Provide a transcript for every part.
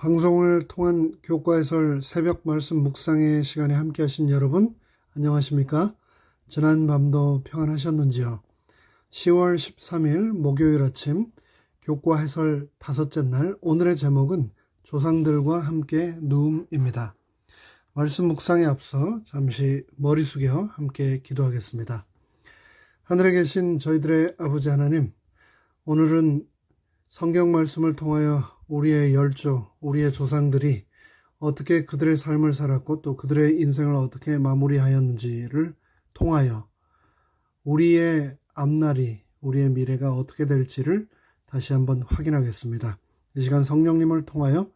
방송을 통한 교과 해설 새벽 말씀 묵상의 시간에 함께 하신 여러분, 안녕하십니까? 지난 밤도 평안하셨는지요? 10월 13일 목요일 아침 교과 해설 다섯째 날 오늘의 제목은 조상들과 함께 누움입니다. 말씀 묵상에 앞서 잠시 머리 숙여 함께 기도하겠습니다. 하늘에 계신 저희들의 아버지 하나님, 오늘은 성경 말씀을 통하여 우리의 열조, 우리의 조상들이 어떻게 그들의 삶을 살았고 또 그들의 인생을 어떻게 마무리하였는지를 통하여 우리의 앞날이, 우리의 미래가 어떻게 될지를 다시 한번 확인하겠습니다. 이 시간 성령님을 통하여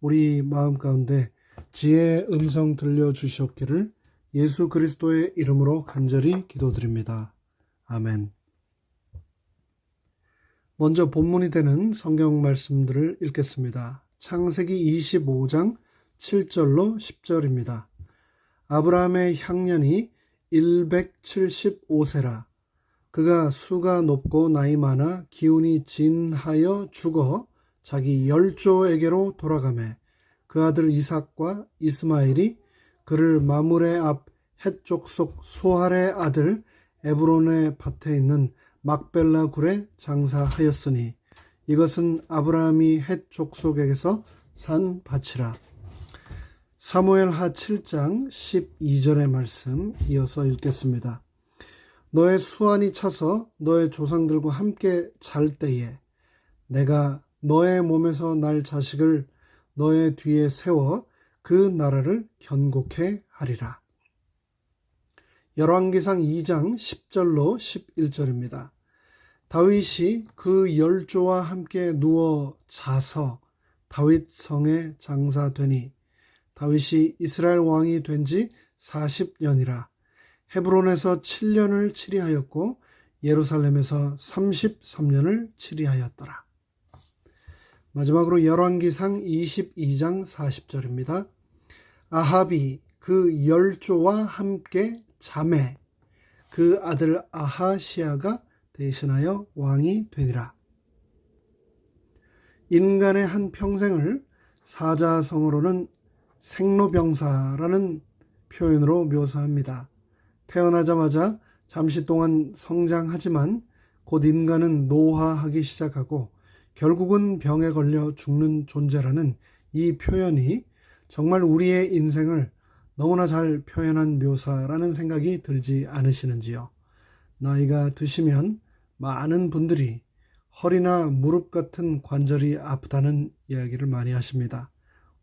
우리 마음 가운데 지혜의 음성 들려주시옵기를 예수 그리스도의 이름으로 간절히 기도드립니다. 아멘. 먼저 본문이 되는 성경 말씀들을 읽겠습니다. 창세기 25장 7절로 10절입니다. 아브라함의 향년이 175세라. 그가 수가 높고 나이 많아 기운이 진하여 죽어 자기 열조에게로 돌아가매 그 아들 이삭과 이스마엘이 그를 마물의 앞 헷족속 소할의 아들 에브론의 밭에 있는 막벨라 굴에 장사하였으니 이것은 아브라함이 헷 족속에게서 산 밭이라. 사무엘 하 7장 12절의 말씀 이어서 읽겠습니다. 너의 수완이 차서 너의 조상들과 함께 잘 때에 내가 너의 몸에서 날 자식을 너의 뒤에 세워 그 나라를 견고케 하리라. 열왕기상 2장 10절로 11절입니다. 다윗이 그 열조와 함께 누워 자서 다윗 성에 장사되니 다윗이 이스라엘 왕이 된 지 40년이라 헤브론에서 7년을 치리하였고 예루살렘에서 33년을 치리하였더라. 마지막으로 열왕기상 22장 40절입니다. 아합이 그 열조와 함께 자매 그 아들 아하시아가 대신하여 왕이 되니라. 인간의 한 평생을 사자성어로는 생로병사라는 표현으로 묘사합니다. 태어나자마자 잠시 동안 성장하지만 곧 인간은 노화하기 시작하고 결국은 병에 걸려 죽는 존재라는 이 표현이 정말 우리의 인생을 너무나 잘 표현한 묘사라는 생각이 들지 않으시는지요? 나이가 드시면 많은 분들이 허리나 무릎 같은 관절이 아프다는 이야기를 많이 하십니다.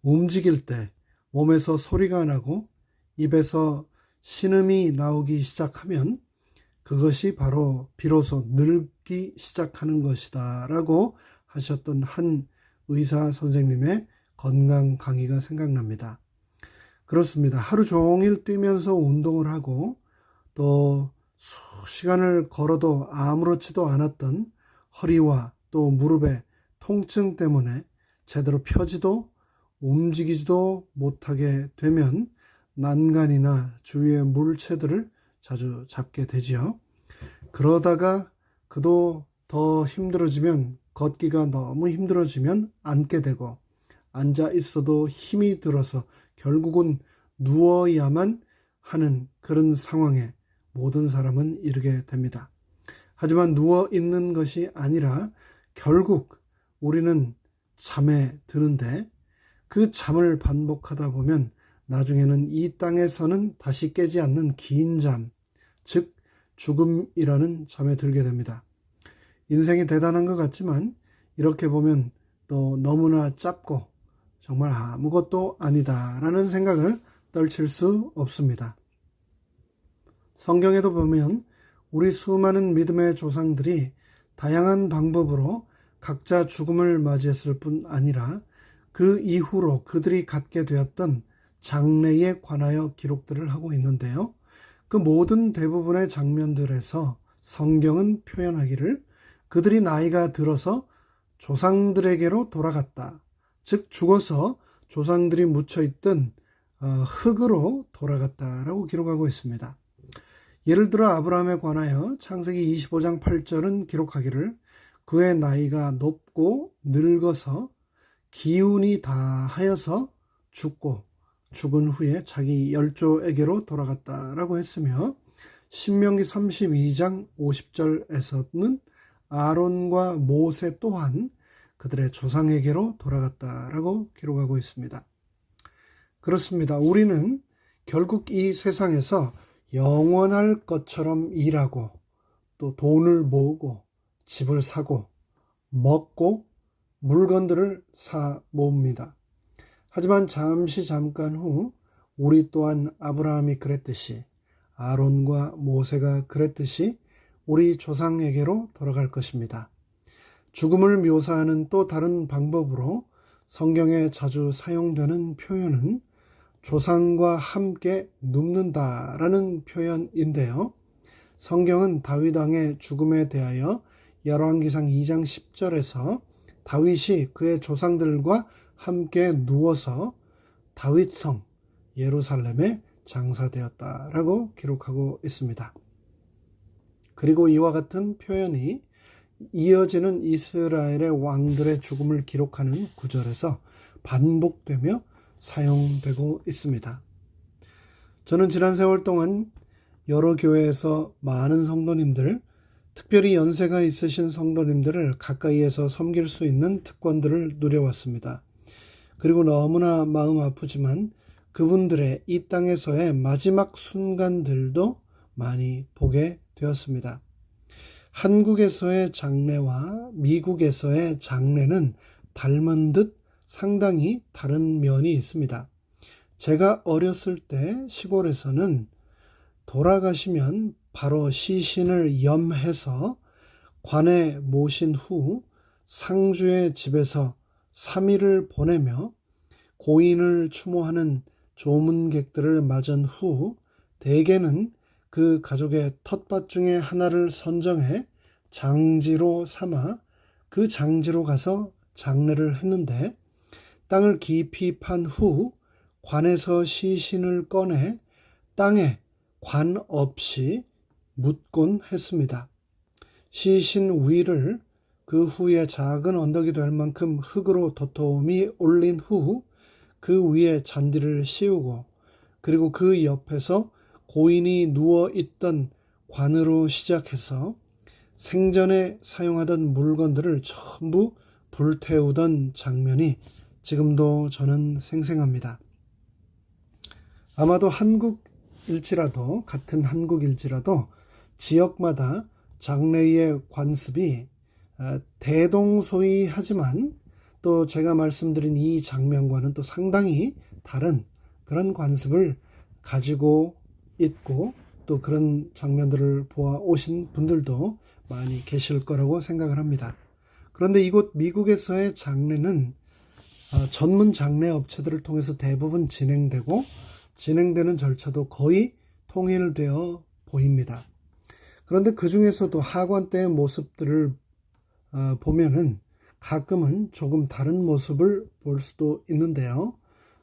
움직일 때 몸에서 소리가 나고 입에서 신음이 나오기 시작하면 그것이 바로 비로소 늙기 시작하는 것이다 라고 하셨던 한 의사 선생님의 건강 강의가 생각납니다. 그렇습니다. 하루 종일 뛰면서 운동을 하고 또 수시간을 걸어도 아무렇지도 않았던 허리와 또 무릎의 통증 때문에 제대로 펴지도 움직이지도 못하게 되면 난간이나 주위의 물체들을 자주 잡게 되지요. 그러다가 그도 더 힘들어지면 걷기가 너무 힘들어지면 앉게 되고 앉아 있어도 힘이 들어서 결국은 누워야만 하는 그런 상황에 모든 사람은 이르게 됩니다. 하지만 누워 있는 것이 아니라 결국 우리는 잠에 드는데 그 잠을 반복하다 보면 나중에는 이 땅에서는 다시 깨지 않는 긴 잠, 즉 죽음이라는 잠에 들게 됩니다. 인생이 대단한 것 같지만 이렇게 보면 또 너무나 짧고 정말 아무것도 아니다라는 생각을 떨칠 수 없습니다. 성경에도 보면 우리 수많은 믿음의 조상들이 다양한 방법으로 각자 죽음을 맞이했을 뿐 아니라 그 이후로 그들이 갖게 되었던 장래에 관하여 기록들을 하고 있는데요. 그 모든 대부분의 장면들에서 성경은 표현하기를 그들이 나이가 들어서 조상들에게로 돌아갔다. 즉 죽어서 조상들이 묻혀 있던 어, 흙으로 돌아갔다라고 기록하고 있습니다. 예를 들어 아브라함에 관하여 창세기 25장 8절은 기록하기를 그의 나이가 높고 늙어서 기운이 다 하여서 죽고 죽은 후에 자기 열조에게로 돌아갔다라고 했으며 신명기 32장 50절에서는 아론과 모세 또한 그들의 조상에게로 돌아갔다라고 기록하고 있습니다. 그렇습니다. 우리는 결국 이 세상에서 영원할 것처럼 일하고 또 돈을 모으고 집을 사고 먹고 물건들을 사 모읍니다. 하지만 잠시 잠깐 후 우리 또한 아브라함이 그랬듯이 아론과 모세가 그랬듯이 우리 조상에게로 돌아갈 것입니다. 죽음을 묘사하는 또 다른 방법으로 성경에 자주 사용되는 표현은 조상과 함께 눕는다라는 표현인데요. 성경은 다윗 왕의 죽음에 대하여 열왕기상 2장 10절에서 다윗이 그의 조상들과 함께 누워서 다윗성 예루살렘에 장사되었다라고 기록하고 있습니다. 그리고 이와 같은 표현이 이어지는 이스라엘의 왕들의 죽음을 기록하는 구절에서 반복되며 사용되고 있습니다. 저는 지난 세월 동안 여러 교회에서 많은 성도님들, 특별히 연세가 있으신 성도님들을 가까이에서 섬길 수 있는 특권들을 누려왔습니다. 그리고 너무나 마음 아프지만 그분들의 이 땅에서의 마지막 순간들도 많이 보게 되었습니다. 한국에서의 장례와 미국에서의 장례는 닮은 듯 상당히 다른 면이 있습니다. 제가 어렸을 때 시골에서는 돌아가시면 바로 시신을 염해서 관에 모신 후 상주의 집에서 3일을 보내며 고인을 추모하는 조문객들을 맞은 후 대개는 그 가족의 텃밭 중에 하나를 선정해 장지로 삼아 그 장지로 가서 장례를 했는데 땅을 깊이 판 후 관에서 시신을 꺼내 땅에 관 없이 묻곤 했습니다. 시신 위를 그 후에 작은 언덕이 될 만큼 흙으로 도톰히 올린 후 그 위에 잔디를 씌우고 그리고 그 옆에서 고인이 누워 있던 관으로 시작해서 생전에 사용하던 물건들을 전부 불태우던 장면이 지금도 저는 생생합니다. 아마도 한국일지라도 같은 한국일지라도 지역마다 장래의 관습이 어, 대동소이하지만 또 제가 말씀드린 이 장면과는 또 상당히 다른 그런 관습을 가지고 있고 또 그런 장면들을 보아 오신 분들도 많이 계실 거라고 생각을 합니다. 그런데 이곳 미국에서의 장례는 어, 전문 장례 업체들을 통해서 대부분 진행되고 진행되는 절차도 거의 통일되어 보입니다. 그런데 그 중에서도 하관 때의 모습들을 어, 보면은 가끔은 조금 다른 모습을 볼 수도 있는데요.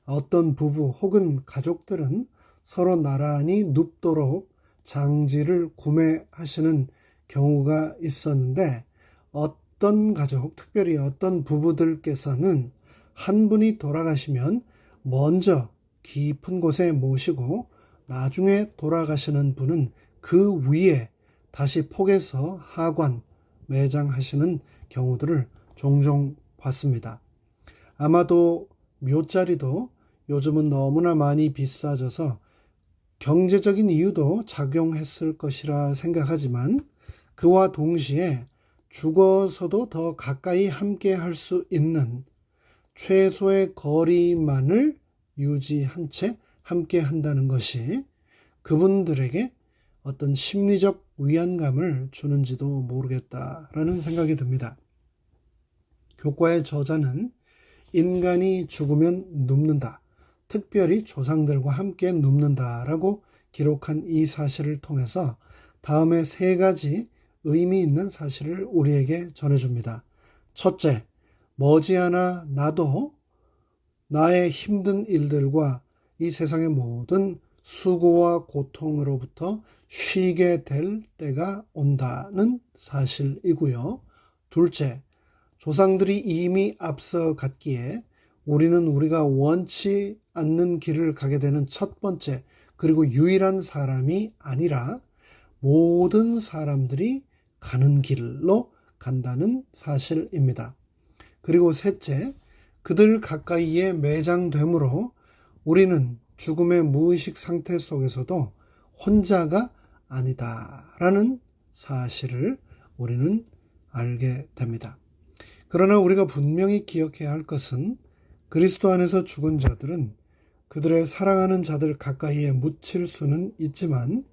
어떤 부부 혹은 가족들은 서로 나란히 눕도록 장지를 구매하시는 경우가 있었는데 어떤 가족, 특별히 어떤 부부들께서는 한 분이 돌아가시면 먼저 깊은 곳에 모시고 나중에 돌아가시는 분은 그 위에 다시 폭에서 하관, 매장하시는 경우들을 종종 봤습니다. 아마도 묘자리도 요즘은 너무나 많이 비싸져서 경제적인 이유도 작용했을 것이라 생각하지만 그와 동시에 죽어서도 더 가까이 함께 할 수 있는 최소의 거리만을 유지한 채 함께 한다는 것이 그분들에게 어떤 심리적 위안감을 주는지도 모르겠다라는 생각이 듭니다. 교과의 저자는 인간이 죽으면 눕는다. 특별히 조상들과 함께 눕는다라고 기록한 이 사실을 통해서 다음에 세 가지 의미 있는 사실을 우리에게 전해줍니다. 첫째, 머지않아 나도 나의 힘든 일들과 이 세상의 모든 수고와 고통으로부터 쉬게 될 때가 온다는 사실이고요. 둘째, 조상들이 이미 앞서 갔기에 우리는 우리가 원치 않는 길을 가게 되는 첫 번째 그리고 유일한 사람이 아니라 모든 사람들이 가는 길로 간다는 사실입니다. 그리고 셋째, 그들 가까이에 매장되므로 우리는 죽음의 무의식 상태 속에서도 혼자가 아니다라는 사실을 우리는 알게 됩니다. 그러나 우리가 분명히 기억해야 할 것은 그리스도 안에서 죽은 자들은 그들의 사랑하는 자들 가까이에 묻힐 수는 있지만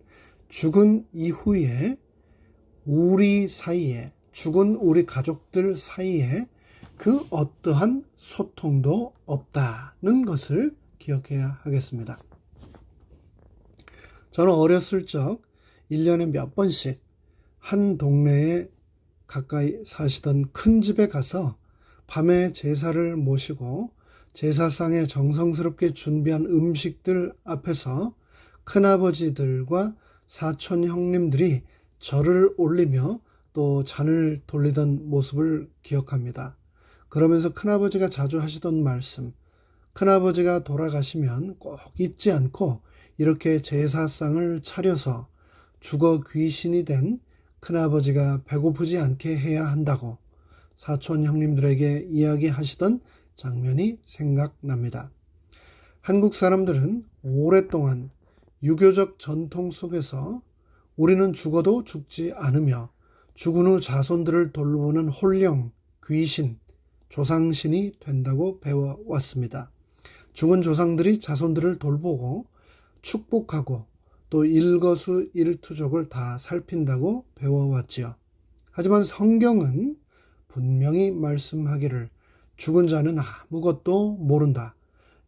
죽은 이후에 우리 사이에 죽은 우리 가족들 사이에 그 어떠한 소통도 없다는 것을 기억해야 하겠습니다. 저는 어렸을 적 1년에 몇 번씩 한 동네에 가까이 사시던 큰 집에 가서 밤에 제사를 모시고 제사상에 정성스럽게 준비한 음식들 앞에서 큰아버지들과 사촌 형님들이 절을 올리며 또 잔을 돌리던 모습을 기억합니다. 그러면서 큰아버지가 자주 하시던 말씀, 큰아버지가 돌아가시면 꼭 잊지 않고 이렇게 제사상을 차려서 죽어 귀신이 된 큰아버지가 배고프지 않게 해야 한다고 사촌 형님들에게 이야기하시던 장면이 생각납니다. 한국 사람들은 오랫동안 유교적 전통 속에서 우리는 죽어도 죽지 않으며 죽은 후 자손들을 돌보는 홀령, 귀신, 조상신이 된다고 배워왔습니다. 죽은 조상들이 자손들을 돌보고 축복하고 또 일거수 일투족을 다 살핀다고 배워왔지요. 하지만 성경은 분명히 말씀하기를 죽은 자는 아무것도 모른다.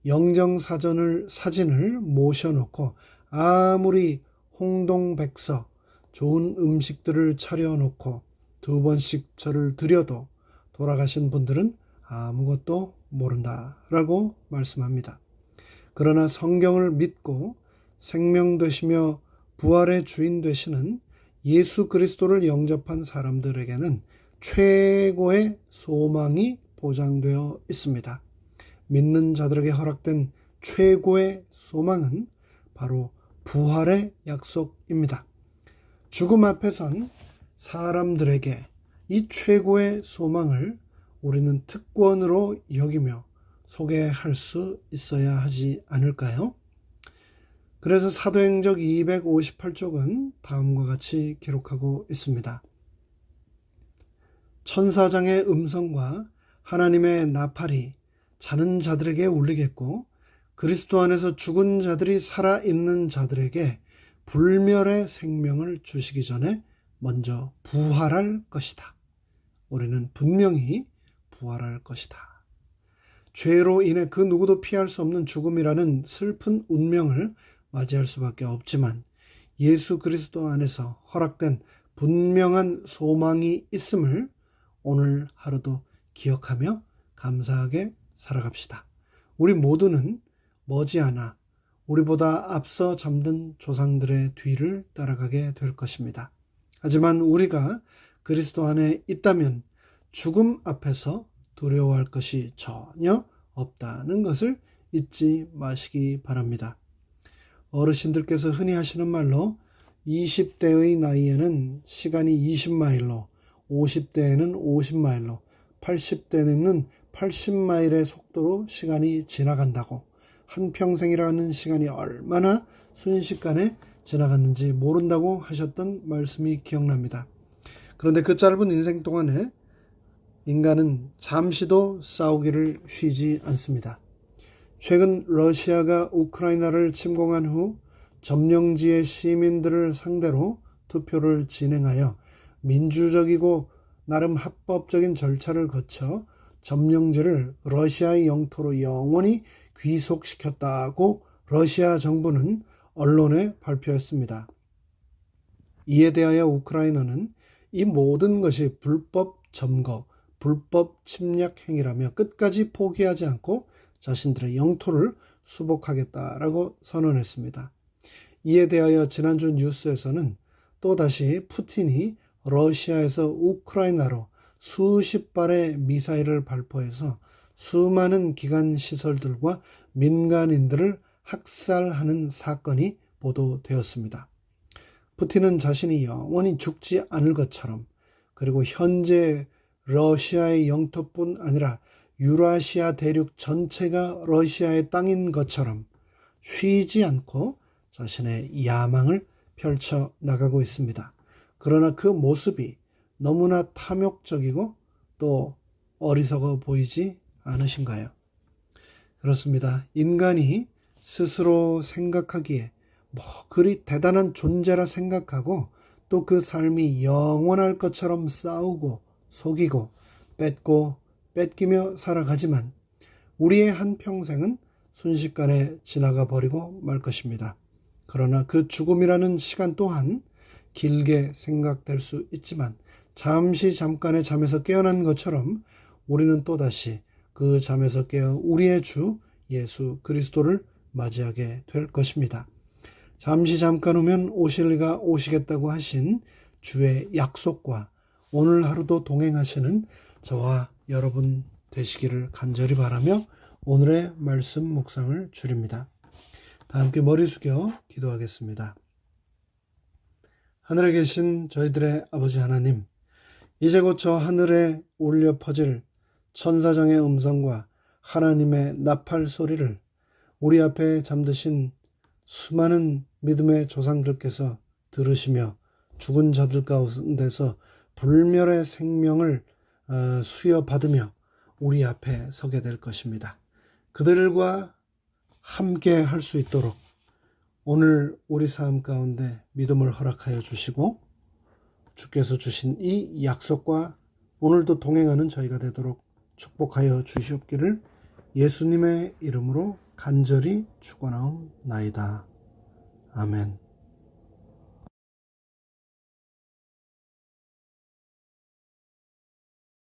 영정사전을 사진을 모셔놓고 아무리 홍동백서 좋은 음식들을 차려놓고 두 번씩 절을 드려도 돌아가신 분들은 아무것도 모른다 라고 말씀합니다. 그러나 성경을 믿고 생명 되시며 부활의 주인 되시는 예수 그리스도를 영접한 사람들에게는 최고의 소망이 보장되어 있습니다. 믿는 자들에게 허락된 최고의 소망은 바로 부활의 약속입니다. 죽음 앞에선 사람들에게 이 최고의 소망을 우리는 특권으로 여기며 소개할 수 있어야 하지 않을까요? 그래서 사도행적 258쪽은 다음과 같이 기록하고 있습니다. 천사장의 음성과 하나님의 나팔이 자는 자들에게 울리겠고 그리스도 안에서 죽은 자들이 살아 있는 자들에게 불멸의 생명을 주시기 전에 먼저 부활할 것이다. 우리는 분명히 부활할 것이다. 죄로 인해 그 누구도 피할 수 없는 죽음이라는 슬픈 운명을 맞이할 수밖에 없지만 예수 그리스도 안에서 허락된 분명한 소망이 있음을 오늘 하루도 기억하며 감사하게 살아갑시다. 우리 모두는 머지않아 우리보다 앞서 잠든 조상들의 뒤를 따라가게 될 것입니다. 하지만 우리가 그리스도 안에 있다면 죽음 앞에서 두려워할 것이 전혀 없다는 것을 잊지 마시기 바랍니다. 어르신들께서 흔히 하시는 말로 20대의 나이에는 시간이 20마일로, 50대에는 50마일로, 80대에는 80마일의 속도로 시간이 지나간다고 한평생이라는 시간이 얼마나 순식간에 지나갔는지 모른다고 하셨던 말씀이 기억납니다. 그런데 그 짧은 인생 동안에 인간은 잠시도 싸우기를 쉬지 않습니다. 최근 러시아가 우크라이나를 침공한 후 점령지의 시민들을 상대로 투표를 진행하여 민주적이고 나름 합법적인 절차를 거쳐 점령지를 러시아의 영토로 영원히 귀속시켰다고 러시아 정부는 언론에 발표했습니다. 이에 대하여 우크라이나는 이 모든 것이 불법 점거, 불법 침략 행위라며 끝까지 포기하지 않고 자신들의 영토를 수복하겠다라고 선언했습니다. 이에 대하여 지난주 뉴스에서는 또다시 푸틴이 러시아에서 우크라이나로 수십 발의 미사일을 발포해서 수많은 기관 시설들과 민간인들을 학살하는 사건이 보도되었습니다. 푸틴은 자신이 영원히 죽지 않을 것처럼 그리고 현재 러시아의 영토뿐 아니라 유라시아 대륙 전체가 러시아의 땅인 것처럼 쉬지 않고 자신의 야망을 펼쳐 나가고 있습니다. 그러나 그 모습이 너무나 탐욕적이고 또 어리석어 보이지 않으신가요? 그렇습니다. 인간이 스스로 생각하기에 뭐 그리 대단한 존재라 생각하고 또 그 삶이 영원할 것처럼 싸우고 속이고 뺏고 뺏기며 살아가지만 우리의 한 평생은 순식간에 지나가 버리고 말 것입니다. 그러나 그 죽음이라는 시간 또한 길게 생각될 수 있지만 잠시 잠깐의 잠에서 깨어난 것처럼 우리는 또다시 그 잠에서 깨어 우리의 주 예수 그리스도를 맞이하게 될 것입니다. 잠시 잠깐 후면 오실 리가 오시겠다고 하신 주의 약속과 오늘 하루도 동행하시는 저와 여러분 되시기를 간절히 바라며 오늘의 말씀 묵상을 줄입니다. 다 함께 머리 숙여 기도하겠습니다. 하늘에 계신 저희들의 아버지 하나님, 이제 곧 저 하늘에 울려 퍼질 천사장의 음성과 하나님의 나팔 소리를 우리 앞에 잠드신 수많은 믿음의 조상들께서 들으시며 죽은 자들 가운데서 불멸의 생명을 어, 수여받으며 우리 앞에 서게 될 것입니다. 그들과 함께 할 수 있도록 오늘 우리 삶 가운데 믿음을 허락하여 주시고 주께서 주신 이 약속과 오늘도 동행하는 저희가 되도록 축복하여 주시옵기를 예수님의 이름으로 간절히 축원하옵나이다. 아멘.